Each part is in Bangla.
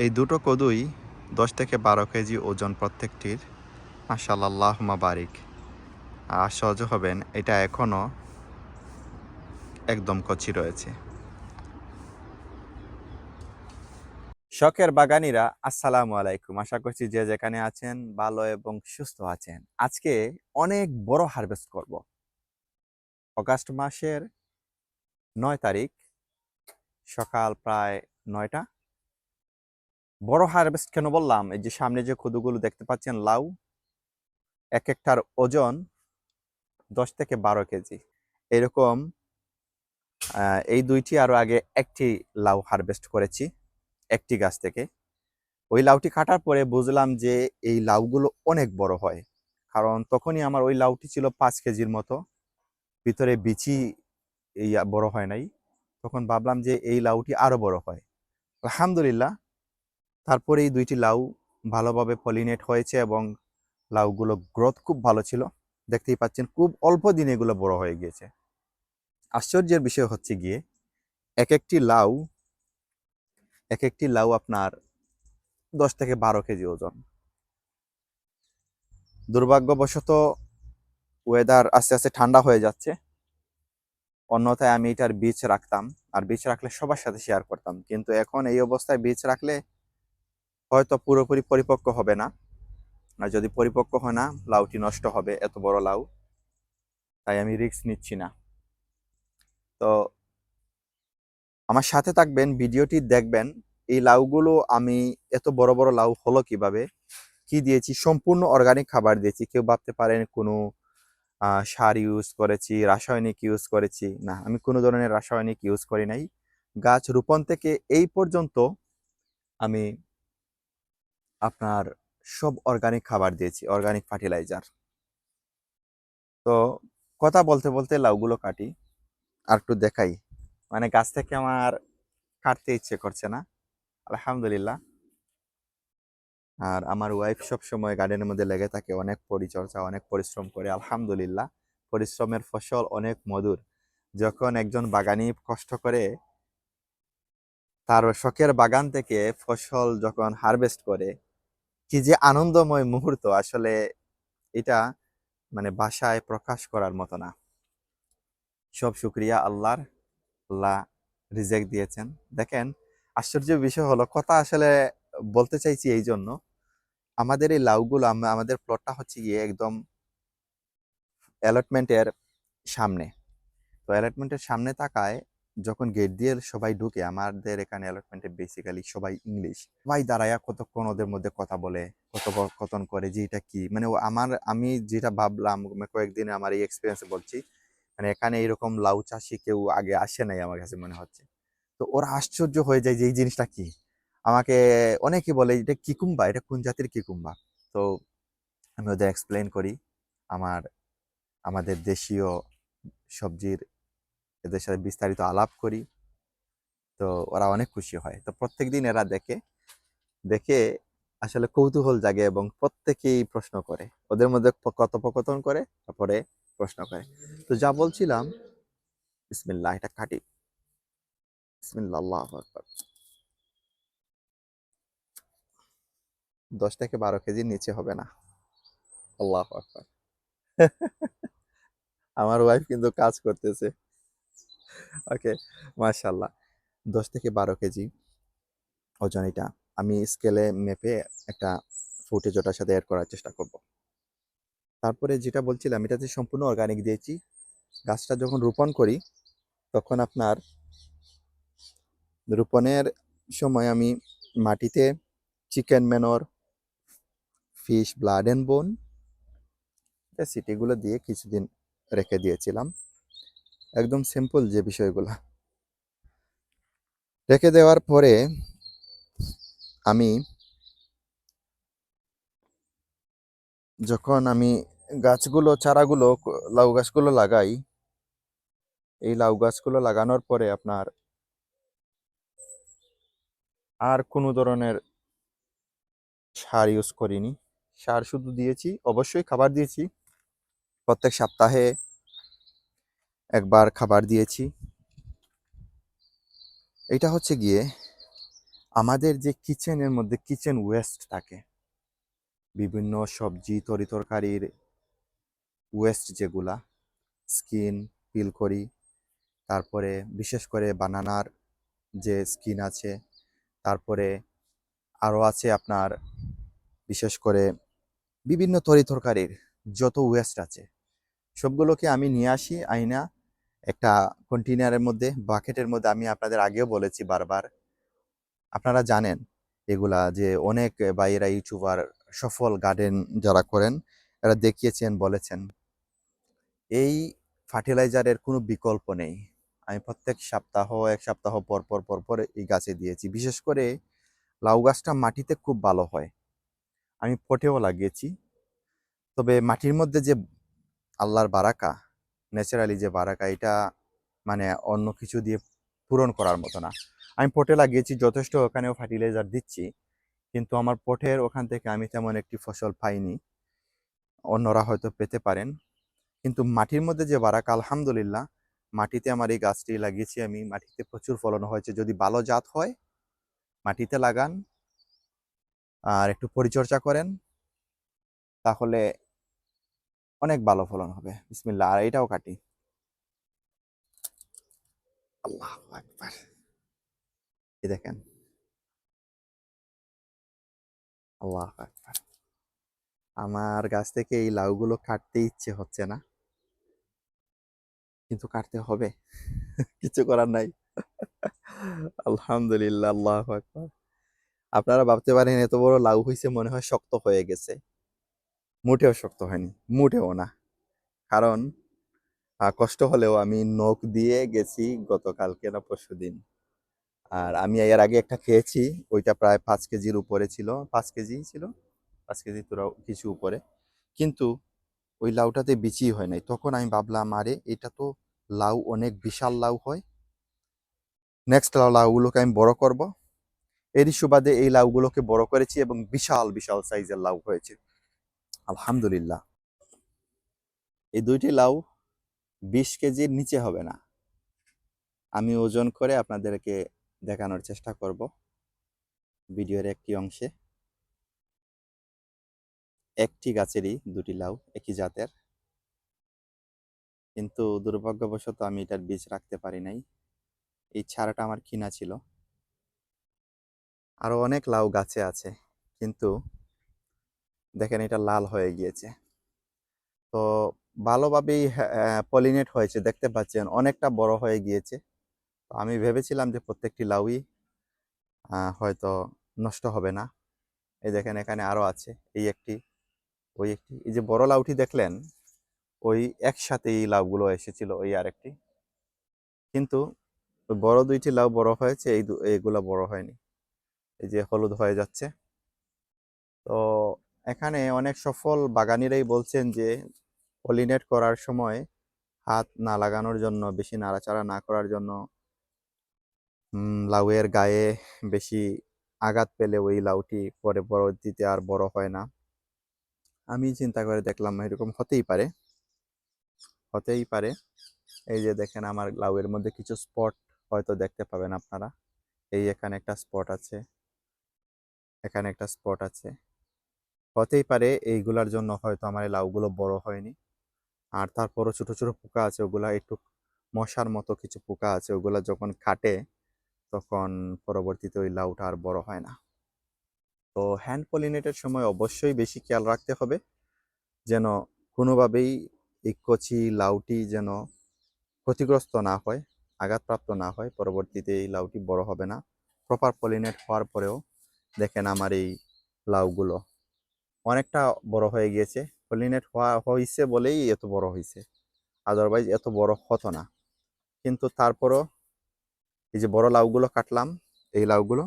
এই দুটো কদুই দশ থেকে বারো কেজি ওজন প্রত্যেকটির। মাসাল্লাহ বারিক। আর আশ্চর্য হবেন, এটা এখনও একদম কচি রয়েছে। শখের বাগানিরা, আসসালামু আলাইকুম। আশা করছি যে যেখানে আছেন ভালো এবং সুস্থ আছেন। আজকে অনেক বড় হারভেস্ট করব। অগাস্ট মাসের নয় তারিখ, সকাল প্রায় নয়টা। বড় হারভেস্ট কেন বললাম? এই যে সামনে যে কদুগুলো দেখতে পাচ্ছেন, লাউ, এক একটার ওজন দশ থেকে বারো কেজি। এরকম এই দুইটি আরও আগে একটি লাউ হারভেস্ট করেছি, একটি গাছ থেকে। ওই লাউটি কাটার পরে বুঝলাম যে এই লাউগুলো অনেক বড় হয়। কারণ তখনই আমার ওই লাউটি ছিল পাঁচ কেজির মতো। ভিতরে বিচি বড় হয় নাই। তখন ভাবলাম যে এই লাউটি আরও বড় হয়। আলহামদুলিল্লাহ তারপরে এই দুইটি লাউ ভালোভাবে পলিনেট হয়েছে এবং লাউগুলো গ্রোথ খুব ভালো ছিল। দেখতেই পাচ্ছেন, খুব অল্প দিনে এগুলো বড় হয়ে গিয়েছে। আশ্চর্যের বিষয় হচ্ছে গিয়ে এক একটি লাউ এক একটি লাউ আপনার দশ থেকে বারো কেজি ওজন। দুর্ভাগ্যবশত ওয়েদার আস্তে আস্তে ঠান্ডা হয়ে যাচ্ছে। অন্যথায় আমি এটার বীজ রাখতাম, আর বীজ রাখলে সবার সাথে শেয়ার করতাম। কিন্তু এখন এই অবস্থায় বীজ রাখলে হয়তো পুরোপুরি পরিপক্ক হবে না। আর যদি পরিপক্ক হয় না, লাউটি নষ্ট হবে, এত বড় লাউ। তাই আমি রিস্ক নিচ্ছি না। তো আমার সাথে থাকবেন, ভিডিওটি দেখবেন, এই লাউগুলো আমি এত বড় বড় লাউ হলো কীভাবে, কি দিয়েছি, সম্পূর্ণ অর্গানিক খাবার দিয়েছি। কেউ ভাবতে পারেন কোনো সার ইউজ করেছি, রাসায়নিক ইউজ করেছি। না, আমি কোনো ধরনের রাসায়নিক ইউজ করি নাই। গাছ রোপণ থেকে এই পর্যন্ত আমি আপনার সব অর্গানিক খাবার দিয়েছি অর্গানিক ফার্টিলাইজার তো কথা বলতে বলতে লাউগুলো কাটি, আর একটু দেখাই। মানে গাছ থেকে আমার কাটতে ইচ্ছে করছে না, আলহামদুলিল্লাহ। আর আমার ওয়াইফ সব সময় গার্ডেনের মধ্যে লেগে থাকে, অনেক পরিচর্যা, অনেক পরিশ্রম করে, আলহামদুলিল্লাহ। পরিশ্রমের ফসল অনেক মধুর। যখন একজন বাগানি কষ্ট করে, তার শখের বাগান থেকে ফসল যখন হারভেস্ট করে কি যে আনন্দময় মুহূর্ত আসলে এটা মানে ভাষায় প্রকাশ করার মতো না। সব শুক্রিয়া আল্লাহর, আল্লাহ রিজেক্ট দিয়েছেন। দেখেন, আশ্চর্য বিষয় হলো, কথা আসলে বলতে চাইছি এই জন্য আমাদের এই লাউগুলো আমাদের প্লটটা হচ্ছে গিয়ে একদম অ্যালটমেন্টের সামনে। তো অ্যালটমেন্টের সামনে তাকায় যখন গেট দিয়ে সবাই ঢুকে, আমাদের এখানে অ্যালটমেন্টে বেসিক্যালি সবাই ইংলিশ সবাই দাঁড়ায় কতক্ষণ ওদের মধ্যে কথা বলে, কথোপকথন করে যে এটা কি? মানে আমার, আমি যেটা ভাবলাম মানে কয়েকদিন আমার এই এক্সপিরিয়েন্সে বলছি মানে এখানে এরকম লাউ চাষি কেউ আগে আসে নাই আমার কাছে মনে হচ্ছে। তো ওরা আশ্চর্য হয়ে যায় যে এই জিনিসটা কি? আমাকে অনেকে বলে, এটা কিকুম্বা? এটা কোন জাতির কিকুম্বা? তো আমি ওদের এক্সপ্লেন করি, আমার, আমাদের দেশীয় সবজির এদের সাথে বিস্তারিত আলাপ করি। তো ওরা অনেক খুশি হয়। তো প্রত্যেকদিন এরা দেখে দেখে আসলে কৌতূহল জাগে এবং প্রত্যেকেই প্রশ্ন করে। ওদের মধ্যে কথোপকথন করে, তারপরে প্রশ্ন করে। তো যা বলছিলাম, বিসমিল্লাহ, এটা কাটি আকবার। দশ থেকে বারো কেজির নিচে হবে না। আল্লাহ আমার ওয়াইফ কিন্তু কাজ করতেছে। ওকে মাশাল্লাহ। দশ থেকে বারো কেজি ওজন এটা। আমি স্কেলে মেপে একটা ফুটেজ ওটার সাথে অ্যাড করার চেষ্টা করব। তারপরে যেটা বলছিলাম এটাতে সম্পূর্ণ অর্গানিক দিয়েছি, গাছটা যখন রোপণ করি, তখন আপনার রোপণের সময় আমি মাটিতে chicken manure fish blood and bone সিটিগুলো দিয়ে কিছুদিন রেখে দিয়েছিলাম। একদম সিম্পল যে বিষয়গুলো। রেখে দেওয়ার পরে আমি যখন আমি গাছগুলো, চারাগুলো লাউ গাছগুলো লাগাই, এই লাউ গাছগুলো লাগানোর পরে আপনার আর কোনো ধরনের সার ইউজ করিনি। সার শুধু দিয়েছি, অবশ্যই খাবার দিয়েছি। প্রত্যেক সপ্তাহে একবার খাবার দিয়েছি। এটা হচ্ছে গিয়ে আমাদের যে কিচেনের মধ্যে কিচেন ওয়েস্ট থাকে, বিভিন্ন সবজি, তরি তরকারির ওয়েস্ট যেগুলা, স্কিন পিল করি তারপরে বিশেষ করে বানানার যে স্কিন আছে, তারপরে আরও আছে আপনার বিশেষ করে বিভিন্ন তরি তরকারির যত ওয়েস্ট আছে, সবগুলোকে আমি নিয়ে আসি, আইনা একটা কন্টেনারের মধ্যে বাকেটের মধ্যে আমি আপনাদের আগেও বলেছি বারবার। আপনারা জানেন এগুলা যে অনেক বাইরা ইউটিউবার সফল গার্ডেন যারা করেন, এরা দেখিয়েছেন, বলেছেন। এই ফার্টিলাইজারের কোনো বিকল্প নেই। আমি প্রত্যেক সপ্তাহ, এক সপ্তাহ পর পর পর পর এই গাছে দিয়েছি। বিশেষ করে লাউ গাছটা মাটিতে খুব ভালো হয়। আমি পটেও লাগিয়েছি। তবে মাটির মধ্যে যে আল্লাহর বারাকা ন্যাচারালি যে বারাকা, এটা মানে অন্য কিছু দিয়ে পূরণ করার মতো না। আমি পটে লাগিয়েছি, যথেষ্ট ওখানেও ফার্টিলাইজার দিচ্ছি, কিন্তু আমার পটের ওখান থেকে আমি তেমন একটি ফসল পাইনি। অন্যরা হয়তো পেতে পারেন। কিন্তু মাটির মধ্যে যে বারাকা, আলহামদুলিল্লাহ, মাটিতে আমার এই গাছটি লাগিয়েছি আমি। মাটিতে প্রচুর ফলন হয়েছে। যদি ভালো জাত হয়, মাটিতে লাগান আর একটু পরিচর্যা করেন, তাহলে অনেক ভালো ফলন হবে। বিসমিল্লাহ, আর এটাও কাটি আল্লাহ আকবার। এই দেখেন। আল্লাহ আকবার। আমার গাছ থেকে এই লাউগুলো কাটতে ইচ্ছে হচ্ছে না। কিন্তু কাটতে হবে। কিছু করার নাই। আলহামদুলিল্লাহ, আল্লাহ আকবার। আপনারা ভাবতে পারেন, এত বড় লাউ হয়েছে মনে হয় শক্ত হয়ে গেছে। মোটেও শক্ত হয়নি, মোটেও না। কারণ কষ্ট হলেও আমি নখ দিয়ে গেছি গতকালকে না পরশু দিন। আর আমি এর আগে একটা খেয়েছি, ওইটা প্রায় পাঁচ কেজির উপরে ছিল, পাঁচ কেজি ছিল, পাঁচ কেজি তোরাও কিছু উপরে। কিন্তু ওই লাউটাতে বিচি হয় নাই। তখন আমি ভাবলাম, আরে, এটা তো লাউ অনেক বিশাল লাউ হয়। নেক্সট লাউ লাউগুলোকে আমি বড় করব। এরই সুবাদে এই লাউগুলোকে বড় করেছি এবং বিশাল বিশাল সাইজের লাউ হয়েছে। আলহামদুলিল্লাহ। এই দুইটি লাউ বিশ কেজির নিচে হবে না। আমি ওজন করে আপনাদেরকে দেখানোর চেষ্টা করব ভিডিওর একটি অংশে। একটি গাছেরই দুটি লাউ একই জাতের। কিন্তু দুর্ভাগ্যবশত আমি এটার বীজ রাখতে পারি নাই। এই ছাড়াটা আমার কিনা ছিল। আরও অনেক লাউ গাছে আছে, কিন্তু দেখেন এটা লাল হয়ে গিয়েছে। তো ভালোভাবেই পলিনেট হয়েছে, দেখতে পাচ্ছেন অনেকটা বড় হয়ে গিয়েছে। তো আমি ভেবেছিলাম যে প্রত্যেকটি লাউই হয়তো নষ্ট হবে না। এই দেখেন এখানে আরও আছে, এই একটি, ওই একটি, এই যে বড় লাউটি দেখলেন, ওই একসাথে এই লাউগুলো এসেছিল ওই আরেকটি। কিন্তু বড় দুইটি লাউ বড় হয়েছে, এই এইগুলা বড় হয়নি। এই যে হলুদ হয়ে যাচ্ছে। তো এখানে অনেক সফল বাগানিরাই বলছেন যে, পলিনেট করার সময় হাত না লাগানোর জন্য, বেশি নাড়াচাড়া না করার জন্য লাউয়ের গায়ে বেশি আঘাত পেলে ওই লাউটি পরে পরবর্তীতে আর বড় হয় না। আমি চিন্তা করে দেখলাম এরকম হতেই পারে। হতেই পারে। এই যে দেখেন আমার লাউয়ের মধ্যে কিছু স্পট হয়তো দেখতে পাবেন আপনারা। এই এখানে একটা স্পট আছে। এখানে একটা স্পট আছে। হতেই পারে এইগুলার জন্য হয়তো আমার এই লাউগুলো বড় হয়নি। আর তারপরও ছোট ছোট পোকা আছে, ওগুলা একটু মশার মতো কিছু পোকা আছে, ওগুলা যখন কাটে তখন পরবর্তীতে ওই লাউটা আর বড় হয় না। তো হ্যান্ড পলিনেটের সময় অবশ্যই বেশি খেয়াল রাখতে হবে, যেন কোনোভাবেই এই কচি লাউটি যেন ক্ষতিগ্রস্ত না হয়, আঘাতপ্রাপ্ত না হয়, পরবর্তীতে এই লাউটি বড় হবে না। প্রপার পলিনেট হওয়ার পরেও দেখেন আমার এই লাউগুলো অনেকটা বড় হয়ে গিয়েছে। পলিনেট হওয়া, হয়েছে বলেই এত বড় হয়েছে। আদারওয়াইজ এত বড় হতো না। কিন্তু তারপরও এই যে বড় লাউগুলো কাটলাম, এই লাউগুলো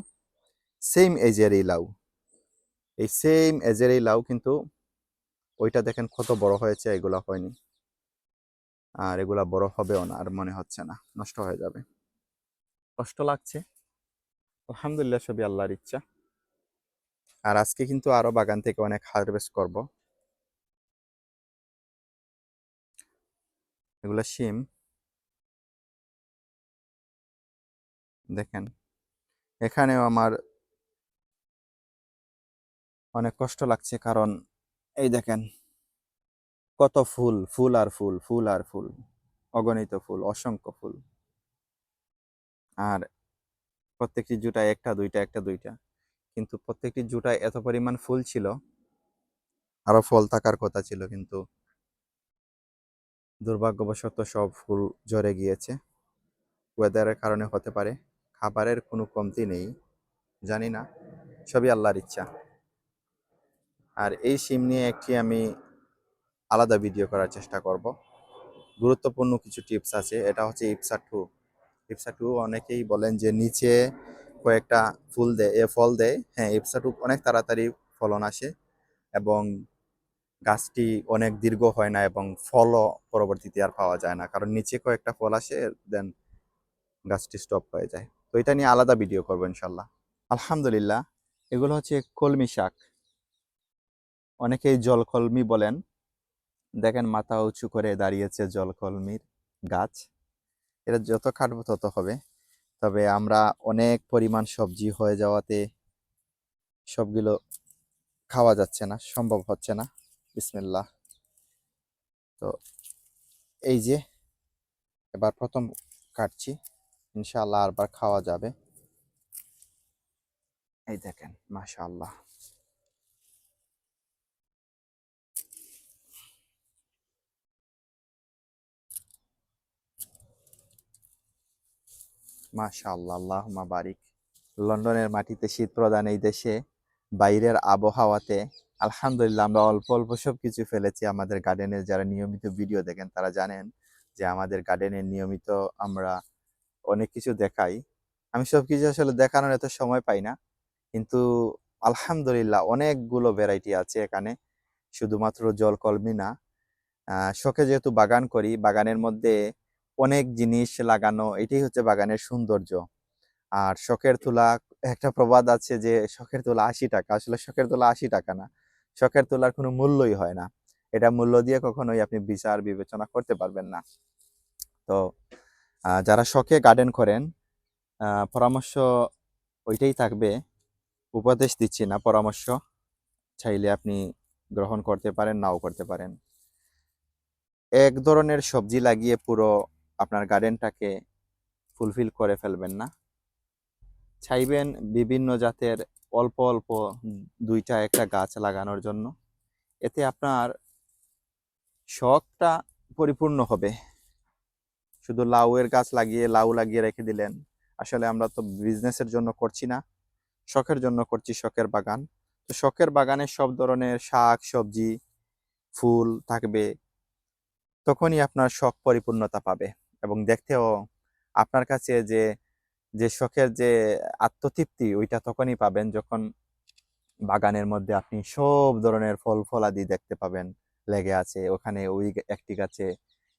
সেম এজের এই লাউ। এই সেম এজের এই লাউ কিন্তু ওইটা দেখেন কত বড় হয়েছে, এগুলা হয়নি। আর এগুলা বড় হবেও না, আর মনে হচ্ছে না, নষ্ট হয়ে যাবে। কষ্ট লাগছে। আলহামদুলিল্লাহ, সবই আল্লাহর ইচ্ছা। আর আজকে কিন্তু আরও বাগান থেকে অনেক হারভেস্ট করব। এগুলা শিম। দেখেন, এখানেও আমার অনেক কষ্ট লাগছে কারণ এই দেখেন, কত ফুল ফুল আর ফুল ফুল আর ফুল, অগণিত ফুল, অসংখ্য ফুল। আর প্রত্যেকটি জুটায় একটা, দুইটা একটা, দুইটা। কিন্তু প্রত্যেকটি জুটায় এত পরিমাণ ফুল ছিল আরও ফল থাকার কথা ছিল কিন্তু দুর্ভাগ্যবশত সব ফুল ঝরে গিয়েছে। ওয়েদারের কারণে হতে পারে, খাবারের কোনো কমতি নেই, জানি না, সবই আল্লাহর ইচ্ছা। আর এই সিম নিয়ে একটি আমি আলাদা ভিডিও করার চেষ্টা করব। গুরুত্বপূর্ণ কিছু টিপস আছে, এটা হচ্ছে ইপসা টু ইপসা টু অনেকেই বলেন যে নিচে কয়েকটা ফুল দেয়, এ ফল দেয়। হ্যাঁ ইপসা টু অনেক তাড়াতাড়ি ফলন আসে এবং গাছটি অনেক দীর্ঘ হয় না এবং ফলও পরবর্তীতে আর পাওয়া যায় না। কারণ নিচে কয়েকটা ফল আসে দেন গাছটি স্টপ হয়ে যায়। তো এটা নিয়ে আলাদা ভিডিও করব ইনশাল্লাহ। আলহামদুলিল্লাহ, এগুলো হচ্ছে কলমি শাক। অনেকেই জলকলমি বলেন। দেখেন মাথা উঁচু করে দাঁড়িয়েছে জলকলমির গাছ। এটা যত কাটবো তত হবে। তবে আমরা অনেক পরিমাণ সবজি হয়ে যাওয়াতে সবগুলো খাওয়া যাচ্ছে না, সম্ভব হচ্ছে না। বিসমিল্লা তো এই যে, এবার প্রথম কাটছি। ইনশাআল্লাহ আরবার খাওয়া যাবে। এই দেখেন, মাশাআল্লাহ। মাশাআল্লাহ, আল্লাহুম্মা বারিক। লন্ডনের মাটিতে শীত প্রদান এই দেশে, বাইরের আবহাওয়াতে আলহামদুলিল্লাহ আমরা অল্প অল্প সব কিছু ফেলেছি। আমাদের গার্ডেনের যারা নিয়মিত ভিডিও দেখেন তারা জানেন যে আমাদের গার্ডেনের নিয়মিত আমরা অনেক কিছু দেখাই। আমি সব কিছু আসলে দেখানোর এত সময় পাই না, কিন্তু আলহামদুলিল্লাহ অনেকগুলো ভ্যারাইটি আছে এখানে। শুধুমাত্র জলকলমি না শখে যেহেতু বাগান করি, বাগানের মধ্যে অনেক জিনিস লাগানো এটাই হচ্ছে বাগানের সৌন্দর্য। আর শখের তুলা একটা প্রবাদ আছে যে শখের তুলা আশি টাকা। আসলে শখের তুলা আশি টাকা না। শখের তুলার কোনো মূল্যই হয় না। এটা মূল্য দিয়ে কখনোই আপনি বিচার বিবেচনা করতে পারবেন না। তো যারা শখে গার্ডেন করেন আহ, পরামর্শ ওইটাই থাকবে। উপদেশ দিচ্ছি না পরামর্শ। চাইলে আপনি গ্রহণ করতে পারেন নাও করতে পারেন। এক ধরনের সবজি লাগিয়ে পুরো আপনার গার্ডেনটাকে ফুলফিল করে ফেলবেন না। চাইবেন বিভিন্ন জাতের অল্প অল্প দুইটা একটা গাছ লাগানোর জন্য। এতে আপনার শখটা পরিপূর্ণ হবে। শুধু লাউয়ের গাছ লাগিয়ে লাউ লাগিয়ে রেখে দিলেন, আসলে আমরা তো বিজনেসের জন্য করছি না। শখের জন্য করছি শখের বাগান। তো শখের বাগানে সব ধরনের শাক, সবজি, ফুল থাকবে, তখনই আপনার শখ পরিপূর্ণতা পাবে। এবং দেখতেও আপনার কাছে যে যে শখের যে আত্মতৃপ্তি, ওইটা তখনই পাবেন যখন বাগানের মধ্যে আপনি সব ধরনের ফল ফলাদি দেখতে পাবেন। লেগে আছে ওখানে ওই একটি গাছে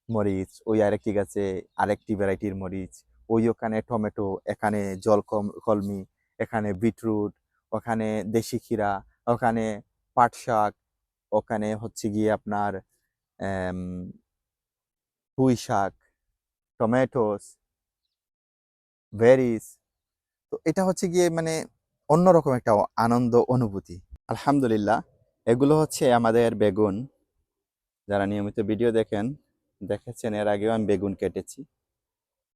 মরিচ, ওই আরেকটি গাছে আরেকটি ভ্যারাইটির মরিচ, ওই ওখানে টমেটো, এখানে জল কলমি, এখানে বিটরুট, ওখানে দেশি ক্ষীরা, ওখানে পাট শাক, ওখানে হচ্ছে গিয়ে আপনার পুঁই শাক টমেটোস ভেরিস তো এটা হচ্ছে গিয়ে মানে অন্যরকম একটা আনন্দ অনুভূতি। আলহামদুলিল্লাহ, এগুলো হচ্ছে আমাদের বেগুন। যারা নিয়মিত ভিডিও দেখেন, দেখেছেন, এর আগেও আমি বেগুন কেটেছি।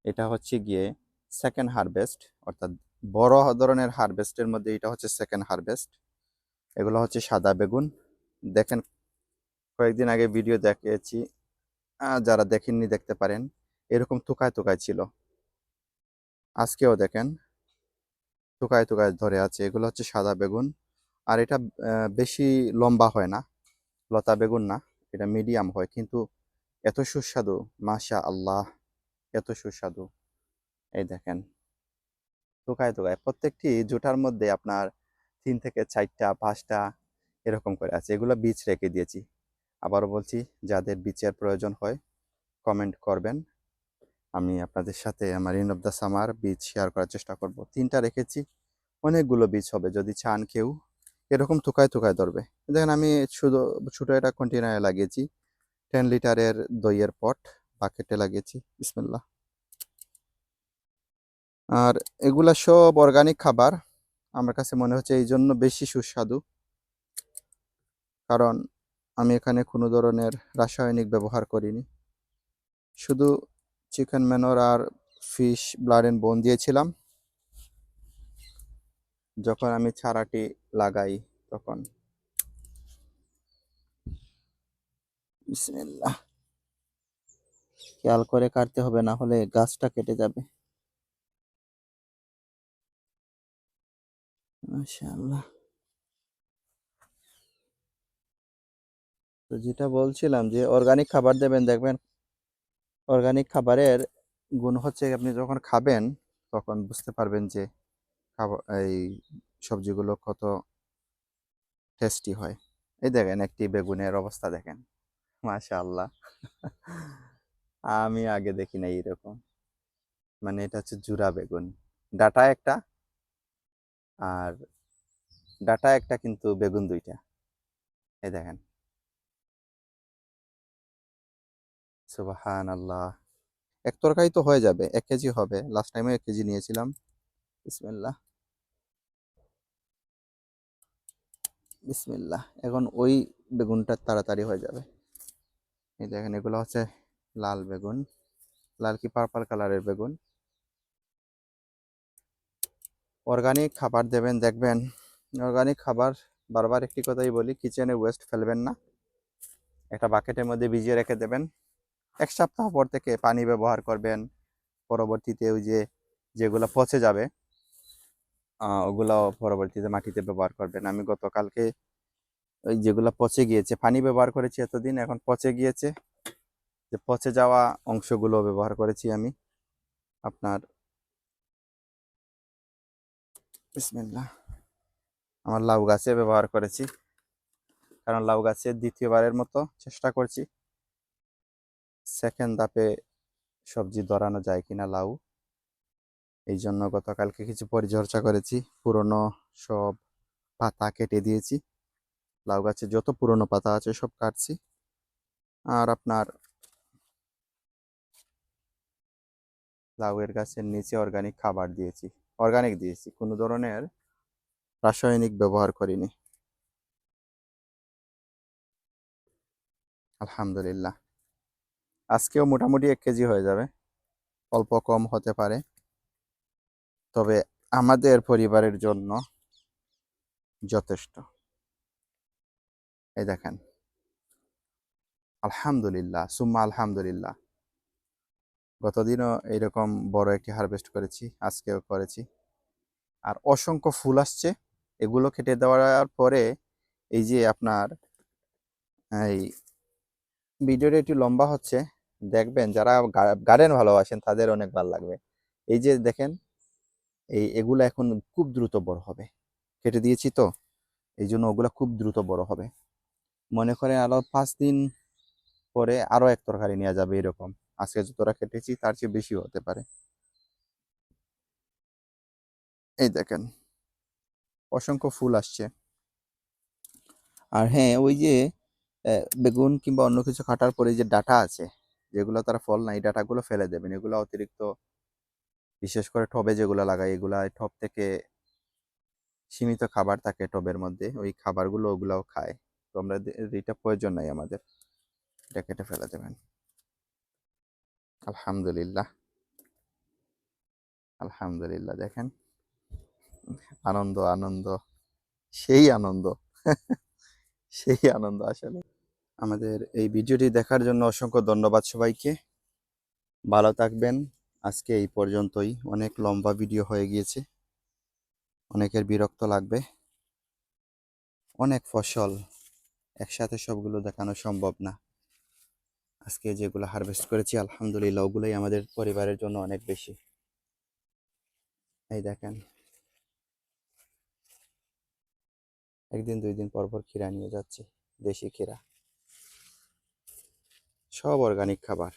এটা হচ্ছে গিয়ে সেকেন্ড হারভেস্ট অর্থাৎ বড় ধরনের হারভেস্টের মধ্যে এটা হচ্ছে সেকেন্ড হারভেস্ট এগুলো হচ্ছে সাদা বেগুন। দেখেন, কয়েকদিন আগে ভিডিও দেখিয়েছি। যারা দেখেননি দেখতে পারেন। এরকম থুকায় থুকায় ছিল। আজকেও দেখেন, থুকায় থুকায় ধরে আছে। এগুলো হচ্ছে সাদা বেগুন। আর এটা বেশি লম্বা হয় না, লতা বেগুন না, এটা মিডিয়াম হয়। কিন্তু এত সুস্বাদু মাশা আল্লাহ এত সুস্বাদু। এই দেখেন, থুকায় তোকায় প্রত্যেকটি জুটার মধ্যে আপনার তিন থেকে চারটা, পাঁচটা এরকম করে আছে। এগুলো বীজ রেখে দিয়েছি। আবারও বলছি, যাদের বীজের প্রয়োজন হয়, কমেন্ট করবেন। আমি আপনাদের সাথে আমার ইন অফ দ্য সামার বীজ শেয়ার করার চেষ্টা করব। তিনটা রেখেছি, অনেকগুলো বীজ হবে, যদি চান কেউ। এরকম থুকায় থুকায় ধরবে। দেখেন আমি শুধু ছোটো একটা কন্টেনারে লাগিয়েছি টেন লিটারের দইয়ের পট বাকেটে লাগিয়েছি, বিসমিল্লাহ। আর এগুলা সব অর্গানিক খাবার, আমার কাছে মনে হচ্ছে এই জন্য বেশি সুস্বাদু। কারণ আমি এখানে কোনো ধরনের রাসায়নিক ব্যবহার করিনি। শুধু চিকেন ম্যানোর আর ফিশ ব্লাড অ্যান্ড বোন দিয়েছিলাম। যখন আমি চারাটি লাগাই, তখন। খেয়াল করে কাটতে হবে, না হলে গাছটা কেটে যাবে। তো যেটা বলছিলাম যে অর্গানিক খাবার দেবেন, দেখবেন অর্গানিক খাবারের গুণ হচ্ছে আপনি যখন খাবেন, তখন বুঝতে পারবেন যে খাবার এই সবজিগুলো কত টেস্টি হয়। এই দেখেন একটি বেগুনের অবস্থা দেখেন। মাশাআল্লাহ। আমি আগে দেখি না এইরকম মানে এটা হচ্ছে জুরা বেগুন। ডাটা একটা আর ডাটা একটা কিন্তু বেগুন দুইটা। এই দেখেন। সুবাহান আল্লাহ এক তরকারি তো হয়ে যাবে, এক কেজি হবে। লাস্ট টাইমে এক কেজি নিয়েছিলাম। বিসমিল্লাহ। বিসমিল্লাহ। এখন ওই বেগুনটা তাড়াতাড়ি হয়ে যাবে। এই দেখেন, এগুলো হচ্ছে লাল বেগুন। লাল কি? পার্পল কালারের বেগুন। অর্গানিক খাবার দেবেন, দেখবেন। অর্গানিক খাবার বারবার একটি কথাই বলি, কিচেনে ওয়েস্ট ফেলবেন না। একটা বাকেটের মধ্যে ভিজিয়ে রেখে দেবেন। এক সপ্তাহ পর থেকে পানি ব্যবহার করবেন। পরবর্তীতে ওই যে, যেগুলো পচে যাবে ওগুলো পরবর্তীতে মাটিতে ব্যবহার করবেন। আমি গতকালকে ওই যেগুলো পচে গিয়েছে, পানি ব্যবহার করেছি এতদিন, এখন পচে গিয়েছে। যে পচে যাওয়া অংশগুলো ব্যবহার করেছি আমি। আপনার আমার লাউ গাছে ব্যবহার করেছি। কারণ লাউ গাছে দ্বিতীয়বারের মতো চেষ্টা করছি। সেকেন্ড দাপে সবজি ধরানো যায় কিনা লাউ। এই জন্য গতকালকে কিছু পরিচর্যা করেছি। পুরনো সব পাতা কেটে দিয়েছি। লাউ গাছে যত পুরনো পাতা আছে সব কাটছি। আর আপনার লাউয়ের গাছের নিচে অর্গানিক খাবার দিয়েছি। অর্গানিক দিয়েছি, কোনো ধরনের রাসায়নিক ব্যবহার করিনি। আলহামদুলিল্লাহ। আজকেও মোটামুটি এক কেজি হয়ে যাবে। অল্প কম হতে পারে। তবে আমাদের পরিবারের জন্য যথেষ্ট। এই দেখেন। আলহামদুলিল্লাহ, সুম্মা আলহামদুলিল্লাহ। গতদিনও এইরকম বড় একটি হারভেস্ট করেছি, আজকেও করেছি। আর অসংখ্য ফুল আসছে, এগুলো কেটে দেওয়ার পরে এই যে আপনার, এই ভিডিওটা একটু লম্বা হচ্ছে। দেখবেন যারা গার্ডেন ভালোবাসেন তাদের অনেক ভালো লাগবে। এই যে দেখেন, এই এগুলো এখন খুব দ্রুত বড় হবে। কেটে দিয়েছি তো, এই জন্য ওগুলো খুব দ্রুত বড় হবে। মনে করেন আরও পাঁচ দিন পরে আরও এক তরকারি নেওয়া যাবে এরকম। আজকে যতটা কেটেছি তার চেয়ে বেশি হতে পারে। এই দেখেন, অসংখ্য ফুল আসছে। আর হ্যাঁ ওই যে বেগুন কিংবা অন্য কিছু কাটার পরে যে ডাটা আছে যেগুলো তারা ফল না এই ডাটাগুলো ফেলে দেবেন। এগুলো অতিরিক্ত বিশেষ করে টবে যেগুলো লাগায় এগুলা টব থেকে সীমিত খাবার থাকে টবের মধ্যে, ওই খাবারগুলো ওগুলাও খায়। তো আমরা এটা প্রয়োজন নাই আমাদের। এটা কেটে ফেলে দেবেন। আলহামদুলিল্লাহ। আলহামদুলিল্লাহ, দেখেন। আনন্দ আনন্দ। সেই আনন্দ। সেই আনন্দ আসলে। আমাদের এই ভিডিওটি দেখার জন্য অসংখ্য ধন্যবাদ সবাইকে। ভালো থাকবেন। আজকে এই পর্যন্তই। অনেক লম্বা ভিডিও হয়ে গিয়েছে। অনেকের বিরক্ত লাগবে। অনেক ফসল একসাথে সবগুলো দেখানো সম্ভব না। আজকে যেগুলো হারভেস্ট করেছি, আলহামদুলিল্লাহ ওগুলোই আমাদের পরিবারের জন্য অনেক বেশি। এই দেখেন। একদিন, দুই দিন পর পর খিরা নিয়ে যাচ্ছে, দেশি খিরা সব অর্গানিক খাবার।